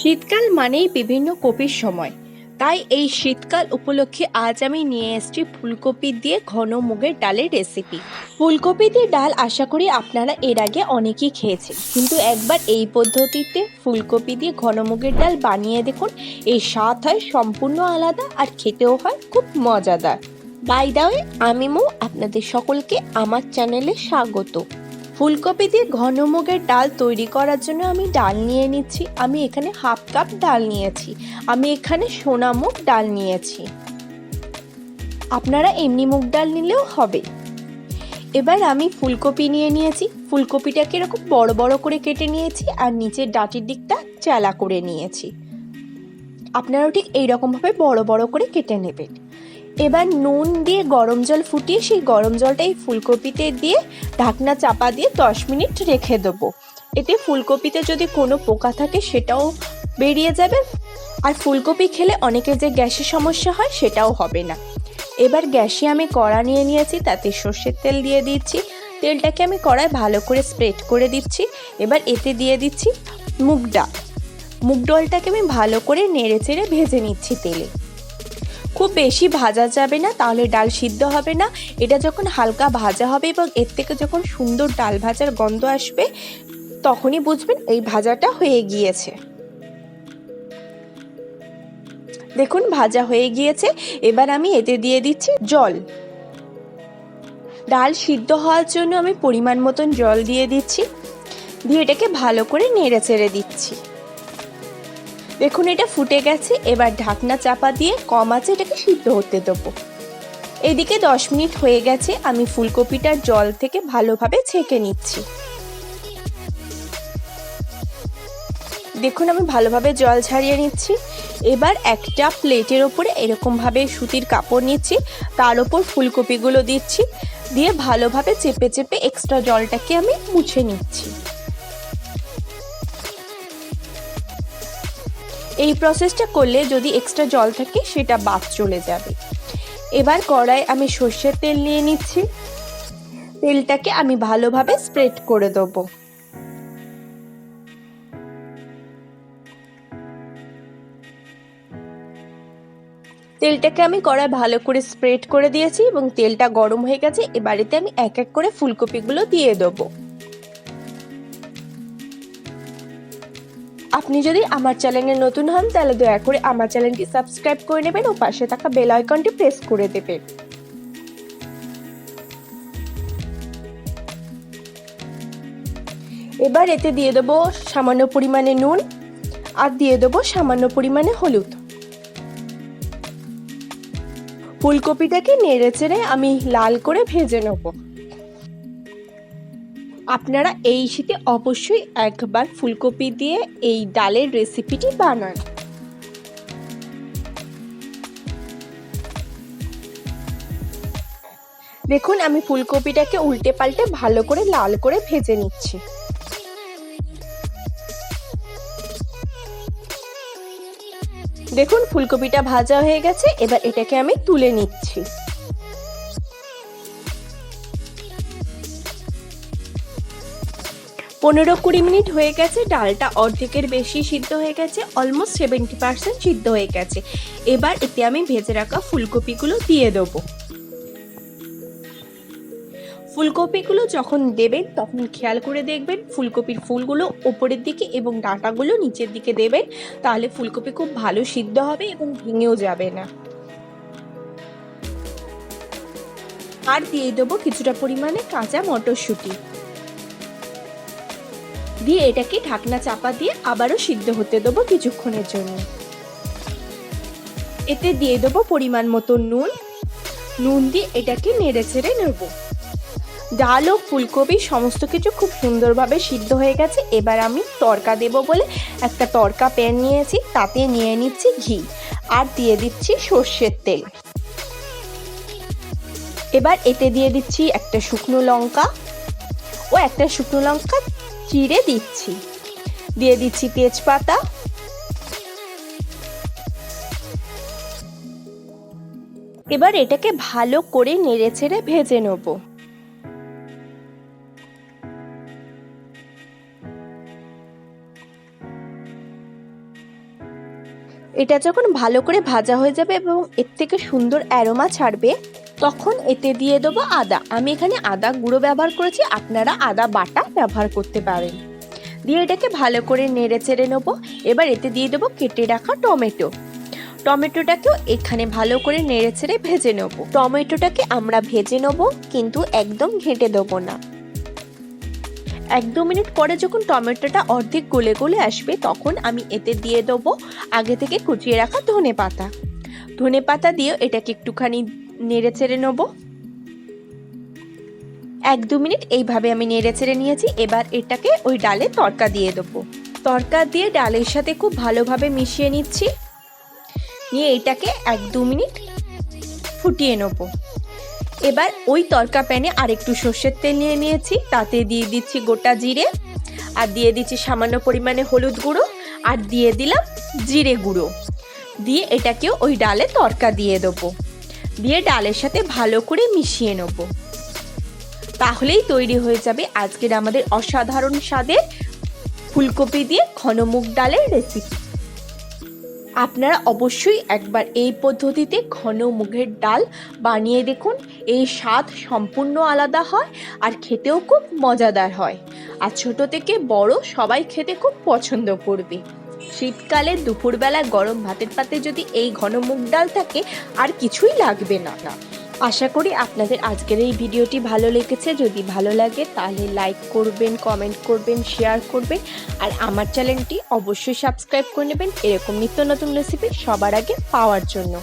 শীতকাল মানেই বিভিন্ন কপির সময়। তাই এই শীতকাল উপলক্ষে আজ আমি নিয়ে এসেছি ফুলকপি দিয়ে ঘন মুগের ডালের রেসিপি ফুলকপি দিয়ে ডাল আশা করি আপনারা এর আগে অনেকেই খেয়েছেন। কিন্তু একবার এই পদ্ধতিতে ফুলকপি দিয়ে ঘন মুগের ডাল বানিয়ে দেখুন এই স্বাদ হয় সম্পূর্ণ আলাদা আর খেতেও হয় খুব মজাদার। বাই আমি মৌ, আপনাদের সকলকে আমার চ্যানেলে স্বাগত। ফুলকপি দিয়ে ঘন মুগের ডাল তৈরি করার জন্য আমি ডাল নিয়ে নিচ্ছি। আমি এখানে হাফ কাপ ডাল নিয়েছি। আমি এখানে সোনা মুগ ডাল নিয়েছি। আপনারা এমনি মুগ ডাল নিলেও হবে। এবার আমি ফুলকপি নিয়ে নিয়েছি। ফুলকপিটাকে এরকম বড় বড় করে কেটে নিয়েছি আর নিচের ডাটির দিকটা চালা করে নিয়েছি। আপনারাও ঠিক এইরকমভাবে বড় বড় করে কেটে নেবেন। এবার নুন দিয়ে গরম জল ফুটিয়ে সেই গরম জলটা এই ফুলকপিতে দিয়ে ঢাকনা চাপা দিয়ে দশ মিনিট রেখে দেবো। এতে ফুলকপিতে যদি কোনো পোকা থাকে সেটাও বেরিয়ে যাবে। আর ফুলকপি খেলে অনেকের যে গ্যাসের সমস্যা হয় সেটাও হবে না। এবার গ্যাসে আমি কড়া নিয়ে নিয়েছি, তাতে সর্ষের তেল দিয়ে দিচ্ছি। তেলটাকে আমি কড়ায় ভালো করে স্প্রেড করে দিচ্ছি। এবার এতে দিয়ে দিচ্ছি মুগ ডাল। মুগ ডালটাকে আমি ভালো করে নেড়ে চেড়ে ভেজে নিচ্ছি তেলে। খুব বেশি ভাজা যাবে না, তাহলে ডাল সিদ্ধ হবে না। এটা যখন হালকা ভাজা হবে এবং এর থেকে যখন সুন্দর ডাল ভাজার গন্ধ আসবে, তখনই বুঝবেন এই ভাজাটা হয়ে গিয়েছে। দেখুন, ভাজা হয়ে গিয়েছে। এবার আমি এতে দিয়ে দিচ্ছি জল। ডাল সিদ্ধ হওয়ার জন্য আমি পরিমাণ মতন জল দিয়ে দিচ্ছি। দিয়ে এটাকে ভালো করে নেড়ে চেড়ে দিচ্ছি। দেখুন, এটা ফুটে গেছে। এবার ঢাকনা চাপা দিয়ে কম আছে, এটাকে সিদ্ধ হতে দেবো। এদিকে দশ মিনিট হয়ে গেছে, আমি ফুলকপিটার জল থেকে ভালোভাবে ছেঁকে নিচ্ছি। দেখুন, আমি ভালোভাবে জল ছাড়িয়ে নিচ্ছি। এবার একটা প্লেটের ওপরে এরকমভাবে সুতির কাপড় নিচ্ছি, তার ওপর ফুলকপিগুলো দিচ্ছি, দিয়ে ভালোভাবে চেপে চেপে এক্সট্রা জলটাকে আমি মুছে নিচ্ছি। এই প্রসেসটা করলে যদি এক্সট্রা জল থাকে, সেটা বাদ চলে যাবে। এবার কড়াই আমি সর্ষের তেল নিয়ে নিচ্ছি। তেলটাকে আমি ভালোভাবে স্প্রেড করে দেবো। তেলটাকে আমি কড়াই ভালো করে স্প্রেড করে দিয়েছি এবং তেলটা গরম হয়ে গেছে। এবারেতে আমি এক এক করে ফুলকপিগুলো দিয়ে দেবো। আপনি যদি আমার চ্যানেলে নতুন হন, তাহলে দয়া করে আমার চ্যানেলটি সাবস্ক্রাইব করে নেবেন ও পাশে থাকা বেল আইকনটি প্রেস করে দেবেন। এবার এতে দিয়ে দেবো সামান্য পরিমাণে নুন আর দিয়ে দেবো সামান্য পরিমাণে হলুদ। ফুলকপিটাকে নেড়ে চেড়ে আমি লাল করে ভেজে নেব। আপনারা এই শীতে অবশ্যই একবার ফুলকপি দিয়ে এই ডালের রেসিপিটি বানান। দেখুন, আমি ফুলকপিটাকে উল্টে পাল্টে ভালো করে লাল করে ভেজে নিচ্ছি। দেখুন, ফুলকপিটা ভাজা হয়ে গেছে, এবার এটাকে আমি তুলে নিচ্ছি। পনেরো কুড়ি মিনিট হয়ে গেছে, ডালটা অর্ধেকের বেশি সিদ্ধ হয়ে গেছে অলমোস্ট সেভেন্টি পার্সেন্ট সিদ্ধ হয়ে গেছে। এবার এতে আমি ভেজে রাখা ফুলকপিগুলো দিয়ে দেবো। ফুলকপিগুলো যখন দেবেন, তখন খেয়াল করে দেখবেন ফুলকপির ফুলগুলো ওপরের দিকে এবং ডাঁটাগুলো নিচের দিকে দেবেন, তাহলে ফুলকপি খুব ভালো সিদ্ধ হবে এবং ভেঙেও যাবে না। আর দিয়ে দেবো কিছুটা পরিমাণে কাঁচা মটরশুঁটি। দিয়ে এটাকে ঢাকনা চাপা দিয়ে আবারও সিদ্ধ হতে দেবো কিছুক্ষণের জন্য। এতে দিয়ে দেবো পরিমাণ মতো নুন। নুন দিয়ে এটাকে নেড়ে চেড়ে নেব। ডাল ও ফুলকপি সমস্ত কিছু খুব সুন্দরভাবে সিদ্ধ হয়ে গেছে। এবার আমি তরকা দেব বলে একটা তরকা প্যান নিয়েছি, তাতে নিয়ে নিচ্ছি ঘি আর দিয়ে দিচ্ছি সর্ষের তেল। এবার এতে দিয়ে দিচ্ছি একটা শুকনো লঙ্কা। ও একটা শুকনো লঙ্কা চিড়ে দিচ্ছি। দিয়ে দিচ্ছি তেজপাতা। এবার এটাকে ভালো করে নেড়ে ছেড়ে ভেজে নেব। এটা যখন ভালো করে ভাজা হয়ে যাবে এবং এর থেকে সুন্দর অ্যারোমা ছাড়বে তখন এতে দিয়ে দেবো আদা। আমি এখানে আদা গুঁড়ো ব্যবহার করেছি, আপনারা আদা বাটা ব্যবহার করতে পারেন। দিয়ে এটাকে ভালো করে নেড়ে চেড়ে নেব। এবার এতে দিয়ে দেবো কেটে রাখা টমেটো। টমেটোটাকেও এখানে ভালো করে নেড়ে ছেড়ে ভেজে নেব। টমেটোটাকে আমরা ভেজে নেব, কিন্তু একদম ঘেঁটে দেবো না। এক দু মিনিট পরে যখন টমেটোটা অর্ধেক গলে গলে আসবে, তখন আমি এতে দিয়ে দেবো আগে থেকে কুচিয়ে রাখা ধনে পাতা। ধনে পাতা দিয়ে এটাকে একটুখানি নেড়ে চেড়ে নেব। এক দু মিনিট এইভাবে আমি নেড়ে চেড়ে নিয়েছি, এবার এটাকে ওই ডালে তরকা দিয়ে দেবো। তরকা দিয়ে ডালের সাথে খুব ভালোভাবে মিশিয়ে নিচ্ছি। নিয়ে এটাকে এক দু মিনিট ফুটিয়ে নেব। এবার ওই তরকা প্যানে আর একটু সর্ষের তেল নিয়ে নিয়েছি, তাতে দিয়ে দিচ্ছি গোটা জিরে, আর দিয়ে দিচ্ছি সামান্য পরিমাণে হলুদ গুঁড়ো, আর দিয়ে দিলাম জিরে গুঁড়ো। দিয়ে এটাকেও ওই ডালে তরকা দিয়ে দেবো। দিয়ে ডালের সাথে ভালো করে মিশিয়ে নেব। তাহলেই তৈরি হয়ে যাবে আজকের আমাদের অসাধারণ স্বাদের ফুলকপি দিয়ে ঘন মুগ ডালের রেসিপি আপনারা অবশ্যই একবার এই পদ্ধতিতে ঘন মুগের ডাল বানিয়ে দেখুন। এই স্বাদ সম্পূর্ণ আলাদা হয় আর খেতেও খুব মজাদার হয়। আর ছোট থেকে বড় সবাই খেতে খুব পছন্দ করবে। শীতকালে দুপুরবেলা গরম ভাতের পাতে যদি এই ঘন মুগ ডাল থাকে, আর কিছুই লাগবে না না। আশা করি আপনাদের আজকের এই ভিডিওটি ভালো লেগেছে। যদি ভালো লাগে, তাহলে লাইক করবেন কমেন্ট করবেন শেয়ার করবেন। আর আমার চ্যানেলটি অবশ্যই সাবস্ক্রাইব করে নেবেন। এরকম নিত্য নতুন রেসিপি সবার আগে পাওয়ার জন্য।